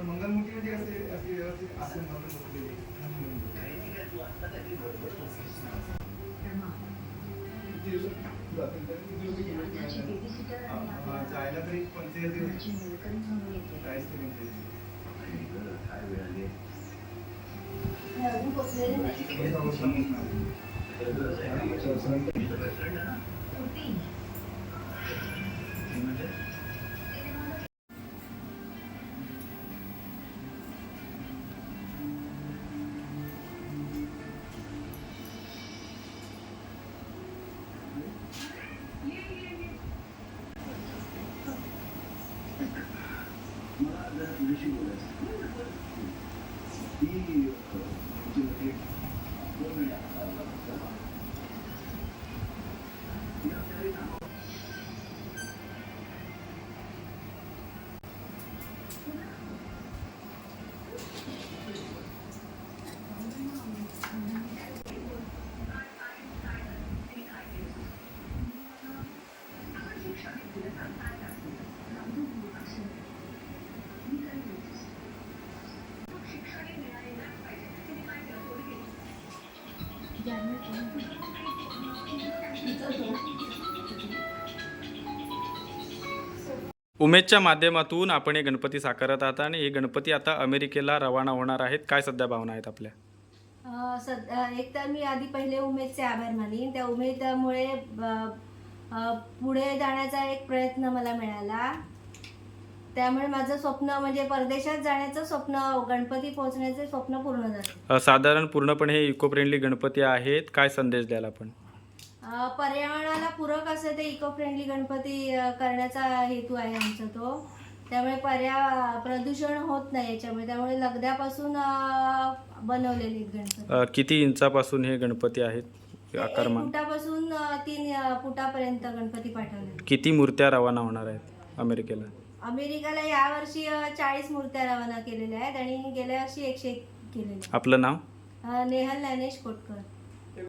तर मंगलमुखी म्हणजे असे अशी व्यवस्थित आसन घालून बसलेली. किती दिवस जातील 苦しいのです。いいよ、うちの平気。Thank you. उमेदच्या माध्यमातून आपण हे गणपती साकारत आहात आणि हे गणपती आता अमेरिकेला रवाना होणार आहेत. काय सध्या भावना आहेत आपल्या? सध्या सद एक तर मी आधी पहिले उमेदचे आभार मानीन. त्या उमेदमुळे पुढे जाण्याचा एक प्रयत्न मला मिळाला. त्यामुळे माझं स्वप्न म्हणजे परदेशात जाण्याचं स्वप्न गणपती पोहोचण्याचे स्वप्न पूर्ण झालं. अ, साधारण पूर्णपणे हे इको फ्रेंडली गणपती आहेत. काय संदेश द्याल आपण? अं, पर्यावरणाला पूरक असं ते इको फ्रेंडली गणपती अं, करण्याचा हेतू आहे आमचा तो. त्यामुळे पर्या प्रदूषण होत नाही याच्यामुळे. त्यामुळे लगद्यापासून अं, बनवलेले आहेत गणपती. अ, किती इंचापासून हे गणपती आहेत? एक आकारमान? फुटापासून अं, तीन अं, फुटापर्यंत गणपती पाठवले किती मूर्त्या रवाना होणार आहेत अमेरिकेला? अमेरिकेला यावर्षी चाळीस मूर्त्या रवाना केलेल्या आहेत आणि गेल्या वर्षी एकशे एक केलेल्या आपलं नाव? अं, नेहल ज्ञानेश कोटकर.